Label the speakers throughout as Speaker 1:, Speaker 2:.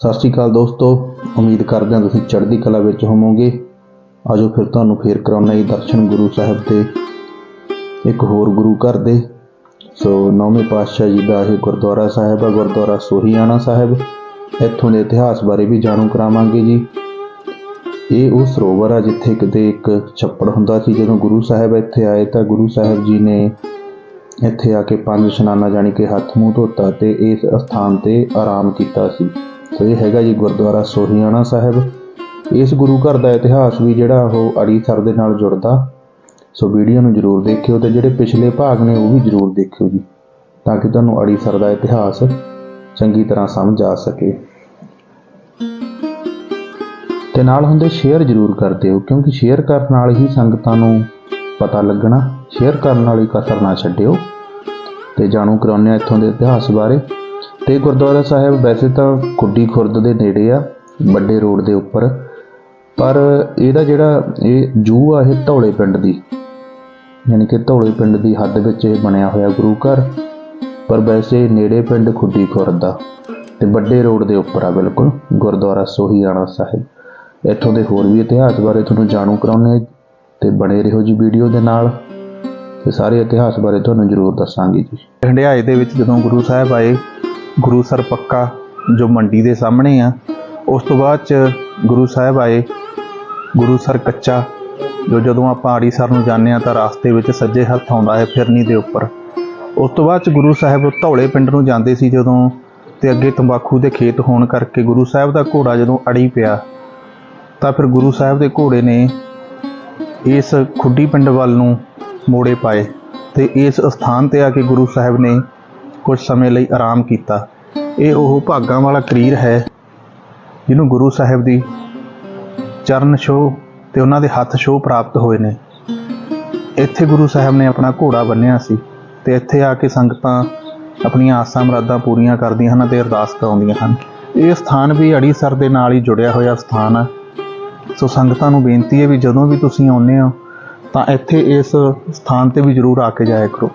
Speaker 1: ਸਤਿ ਸ਼੍ਰੀ ਅਕਾਲ ਦੋਸਤੋ, ਉਮੀਦ ਕਰਦੇ ਹਾਂ ਤੁਸੀਂ ਚੜ੍ਹਦੀ ਕਲਾ ਵਿੱਚ ਹੋਵੋਗੇ। ਆਜੋ ਫਿਰ ਤੁਹਾਨੂੰ ਫੇਰ ਕਰਾਉਣਾ ਜੀ ਦਰਸ਼ਨ ਗੁਰੂ ਸਾਹਿਬ ਦੇ ਇੱਕ ਹੋਰ ਗੁਰੂ ਘਰ ਦੇ। ਸੋ ਨੌਵੇਂ ਪਾਤਸ਼ਾਹ ਜੀ ਦਾ ਇਹ ਗੁਰਦੁਆਰਾ ਸਾਹਿਬ ਹੈ ਗੁਰਦੁਆਰਾ ਸੋਹੀਆਣਾ ਸਾਹਿਬ। ਇੱਥੋਂ ਦੇ ਇਤਿਹਾਸ ਬਾਰੇ ਵੀ ਜਾਣੂ ਕਰਾਵਾਂਗੇ ਜੀ। ਇਹ ਉਹ ਸਰੋਵਰ ਆ ਜਿੱਥੇ ਕਿਤੇ ਇੱਕ ਛੱਪੜ ਹੁੰਦਾ ਸੀ। ਜਦੋਂ ਗੁਰੂ ਸਾਹਿਬ ਇੱਥੇ ਆਏ ਤਾਂ ਗੁਰੂ ਸਾਹਿਬ ਜੀ ਨੇ ਇੱਥੇ ਆ ਕੇ ਪੰਜ ਇਸ਼ਨਾਨਾਂ ਜਾਣੀ ਕਿ ਹੱਥ ਮੂੰਹ ਧੋਤਾ ਤੇ ਇਸ ਸਥਾਨ ਤੇ ਆਰਾਮ ਕੀਤਾ ਸੀ। ਸੋ ਇਹ ਹੈਗਾ ਜੀ ਗੁਰਦੁਆਰਾ ਸੋਹੀਆਣਾ ਸਾਹਿਬ। ਇਸ ਗੁਰੂ ਘਰ ਦਾ ਇਤਿਹਾਸ ਵੀ ਜਿਹੜਾ ਉਹ ਅੜੀਸਰ ਦੇ ਨਾਲ ਜੁੜਦਾ। ਸੋ ਵੀਡੀਓ ਨੂੰ ਜਰੂਰ ਦੇਖਿਓ ਤੇ ਜਿਹੜੇ ਪਿਛਲੇ ਭਾਗ ਨੇ ਉਹ ਵੀ ਜਰੂਰ ਦੇਖਿਓ ਜੀ, ਤਾਂ ਕਿ ਤੁਹਾਨੂੰ ਅੜੀਸਰ ਦਾ ਇਤਿਹਾਸ ਚੰਗੀ ਤਰ੍ਹਾਂ ਸਮਝ ਆ ਸਕੇ। ਤੇ ਨਾਲ ਹੁੰਦੇ ਸ਼ੇਅਰ ਜਰੂਰ ਕਰ ਦਿਓ, ਕਿਉਂਕਿ ਸ਼ੇਅਰ ਕਰਨ ਨਾਲ ਹੀ ਸੰਗਤਾਂ ਨੂੰ ਪਤਾ ਲੱਗਣਾ, ਸ਼ੇਅਰ ਕਰਨ ਨਾਲ ਹੀ ਕਸਰ ਨਾ ਛੱਡਿਓ। ਤੇ ਜਾਣੂ ਕਰਾਉਂਦੇ ਹਾਂ ਇੱਥੋਂ ਦੇ ਇਤਿਹਾਸ ਬਾਰੇ। ਤੇ ਗੁਰਦੁਆਰਾ ਸਾਹਿਬ ਵੈਸੇ ਤਾਂ ਕੁੱਡੀ ਖੁਰਦ ਦੇ ਨੇੜੇ ਆ, ਵੱਡੇ ਰੋਡ ਦੇ ਉੱਪਰ। ਪਰ ਇਹਦਾ ਜਿਹੜਾ ਇਹ ਜੂ ਆ, ਇਹ ਧੌਲੇ ਪਿੰਡ ਦੀ। ਯਾਨੀ ਕਿ ਧੌਲੇ ਪਿੰਡ ਦੀ ਹੱਦ ਵਿੱਚ ਇਹ ਬਣਿਆ ਹੋਇਆ ਗੁਰੂ ਘਰ। ਪਰ ਵੈਸੇ ਨੇੜੇ ਪਿੰਡ ਖੁੱਡੀ ਖੁਰਦ ਦਾ ਤੇ ਵੱਡੇ ਰੋਡ ਦੇ ਉੱਪਰ ਆ ਬਿਲਕੁਲ, ਗੁਰਦੁਆਰਾ ਸੋਹੀਆਣਾ ਸਾਹਿਬ। ਇੱਥੋਂ ਦੇ ਹੋਰ ਵੀ ਇਤਿਹਾਸ ਬਾਰੇ ਤੁਹਾਨੂੰ ਜਾਣੂ ਕਰਾਉਣੇ ਤੇ ਬਣੇ ਰਹੋ ਜੀ ਵੀਡੀਓ ਦੇ ਨਾਲ। ਤੇ ਸਾਰੇ ਇਤਿਹਾਸ ਬਾਰੇ ਤੁਹਾਨੂੰ ਜ਼ਰੂਰ ਦੱਸਾਂਗੇ ਜੀ। ਹੰਡਿਆਏ ਦੇ ਵਿੱਚ ਜਦੋਂ ਗੁਰੂ ਸਾਹਿਬ ਆਏ ਗੁਰੂਸਰ ਪੱਕਾ ਜੋ ਮੰਡੀ ਦੇ ਸਾਹਮਣੇ ਆ, ਉਸ ਤੋਂ ਬਾਅਦ ਚ ਗੁਰੂ ਸਾਹਿਬ ਆਏ। ਗੁਰੂ ਸਰ ਕੱਚਾ, ਜੋ ਜਦੋਂ ਆਪਾਂ ਆੜੀਸਰ ਨੂੰ ਜਾਂਦੇ ਆ ਤਾਂ ਰਾਸਤੇ ਵਿੱਚ ਸੱਜੇ ਹੱਥ ਆਉਂਦਾ ਹੈ ਫਿਰਨੀ ਦੇ ਉੱਪਰ। ਉਸ ਤੋਂ ਬਾਅਦ ਚ ਗੁਰੂ ਸਾਹਿਬ ਧੌਲੇ ਪਿੰਡ ਨੂੰ ਜਾਂਦੇ ਸੀ ਜਦੋਂ ਤੇ ਅੱਗੇ ਤੰਬਾਕੂ ਦੇ ਖੇਤ ਹੋਣ ਕਰਕੇ ਗੁਰੂ ਸਾਹਿਬ ਦਾ ਘੋੜਾ ਜਦੋਂ ਅੜੀ ਪਿਆ, ਤਾਂ ਫਿਰ ਗੁਰੂ ਸਾਹਿਬ ਦੇ ਘੋੜੇ ਨੇ ਇਸ ਖੁੱਡੀ ਪਿੰਡ ਵੱਲ ਨੂੰ ਮੋੜੇ ਪਾਏ ਤੇ ਇਸ ਸਥਾਨ ਤੇ ਆ ਕੇ ਗੁਰੂ ਸਾਹਿਬ ਨੇ ਕੁਝ ਸਮੇਂ ਲਈ ਆਰਾਮ ਕੀਤਾ। ਇਹ ਉਹ ਭਾਗਾਂ ਵਾਲਾ ਕਰੀਰ ਹੈ, ਜਿਹਨੂੰ ਗੁਰੂ ਸਾਹਿਬ ਦੀ ਚਰਨ ਛੋਹ ਤੇ ਉਹਨਾਂ ਦੇ ਹੱਥ ਛੋਹ ਪ੍ਰਾਪਤ ਹੋਏ ਨੇ। ਇੱਥੇ ਗੁਰੂ ਸਾਹਿਬ ਨੇ ਆਪਣਾ ਘੋੜਾ ਬੰਨਿਆ ਸੀ ਤੇ ਇੱਥੇ ਆ ਕੇ ਸੰਗਤਾਂ ਆਪਣੀਆਂ ਆਸਾਂ ਮਰਾਦਾਂ ਪੂਰੀਆਂ ਕਰਦੀਆਂ ਹਨ ਤੇ ਅਰਦਾਸ ਕਰਾਉਂਦੀਆਂ ਹਨ। ਇਹ ਸਥਾਨ ਵੀ ਅੜੀਸਰ ਦੇ ਨਾਲ ਹੀ ਜੁੜਿਆ ਹੋਇਆ ਸਥਾਨ ਹੈ ਸੋ ਸੰਗਤਾਂ ਨੂੰ ਬੇਨਤੀ ਹੈ ਵੀ ਜਦੋਂ ਵੀ ਤੁਸੀਂ ਆਉਂਦੇ ਹੋ, ਤਾਂ ਇੱਥੇ ਇਸ ਸਥਾਨ ਤੇ ਵੀ ਜ਼ਰੂਰ ਆ ਕੇ ਜਾਇਆ ਕਰੋ।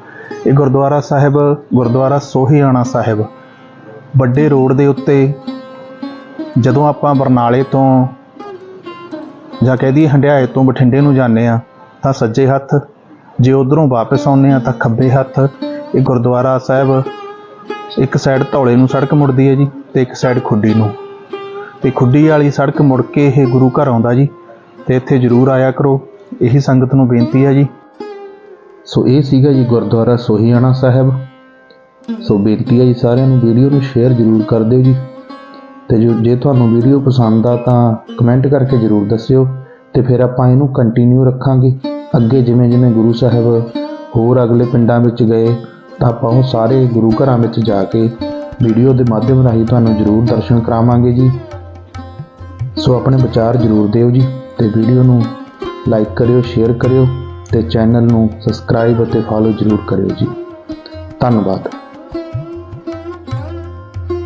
Speaker 1: ਇਹ ਗੁਰਦੁਆਰਾ ਸਾਹਿਬ, ਗੁਰਦੁਆਰਾ ਸੋਹੀਆਣਾ ਸਾਹਿਬ, ਵੱਡੇ ਰੋਡ ਦੇ ਉੱਤੇ ਜਦੋਂ ਆਪਾਂ ਬਰਨਾਲੇ ਤੋਂ ਜਾਂ ਕਹਿ ਦਈਏ ਹੰਡਿਆਏ ਤੋਂ ਬਠਿੰਡੇ ਨੂੰ ਜਾਂਦੇ ਆ ਤਾਂ ਸੱਜੇ ਹੱਥ ਜੇ ਉਧਰੋਂ ਵਾਪਸ ਆਉਂਦੇ ਆ ਤਾਂ ਖੱਬੇ ਹੱਥ ਇਹ ਗੁਰਦੁਆਰਾ ਸਾਹਿਬ ਇੱਕ ਸਾਈਡ ਧੌਲੇ ਨੂੰ ਸੜਕ ਮੁੜਦੀ ਹੈ ਜੀ ਤੇ ਇੱਕ ਸਾਈਡ ਖੁੱਡੀ ਨੂੰ। ਤੇ ਖੁੱਡੀ ਵਾਲੀ ਸੜਕ ਮੁੜ ਕੇ ਇਹ ਗੁਰੂ ਘਰ ਆਉਂਦਾ ਜੀ ਤੇ ਇੱਥੇ ਜ਼ਰੂਰ ਆਇਆ ਕਰੋ, ਇਹੀ ਸੰਗਤ ਨੂੰ ਬੇਨਤੀ ਹੈ ਜੀ। ਸੋ ਇਹ ਸੀਗਾ ਜੀ ਗੁਰਦੁਆਰਾ ਸੋਹੀਆਣਾ ਸਾਹਿਬ। ਸੋ ਬੇਨਤੀ ਹੈ ਜੀ ਸਾਰਿਆਂ ਨੂੰ ਵੀਡੀਓ ਨੂੰ ਸ਼ੇਅਰ ਜ਼ਰੂਰ ਕਰ ਦਿਓ ਜੀ। ਤੇ ਜੋ ਜੇ ਤੁਹਾਨੂੰ ਵੀਡੀਓ ਪਸੰਦ ਆ ਤਾਂ ਕਮੈਂਟ ਕਰਕੇ ਜ਼ਰੂਰ ਦੱਸਿਓ। ਤੇ ਫਿਰ ਆਪਾਂ ਇਹਨੂੰ ਕੰਟੀਨਿਊ ਰੱਖਾਂਗੇ। ਅੱਗੇ ਜਿਵੇਂ ਜਿਵੇਂ ਗੁਰੂ ਸਾਹਿਬ ਹੋਰ ਅਗਲੇ ਪਿੰਡਾਂ ਵਿੱਚ ਗਏ ਤਾਂ ਆਪਾਂ ਉਹ ਸਾਰੇ ਗੁਰੂ ਘਰਾਂ ਵਿੱਚ ਜਾ ਕੇ ਵੀਡੀਓ ਦੇ ਮਾਧਿਅਮ ਰਾਹੀਂ ਤੁਹਾਨੂੰ ਜ਼ਰੂਰ ਦਰਸ਼ਨ ਕਰਾਵਾਂਗੇ ਜੀ। ਸੋ ਆਪਣੇ ਵਿਚਾਰ ਜ਼ਰੂਰ ਦਿਓ ਜੀ। ਤੇ ਵੀਡੀਓ ਨੂੰ ਲਾਈਕ ਕਰਿਓ ਸ਼ੇਅਰ ਕਰਿਓ। ਤੇ ਚੈਨਲ ਨੂੰ ਸਬਸਕ੍ਰਾਈਬ ਅਤੇ ਫਾਲੋ ਜ਼ਰੂਰ ਕਰਿਓ ਜੀ। ਧੰਨਵਾਦ।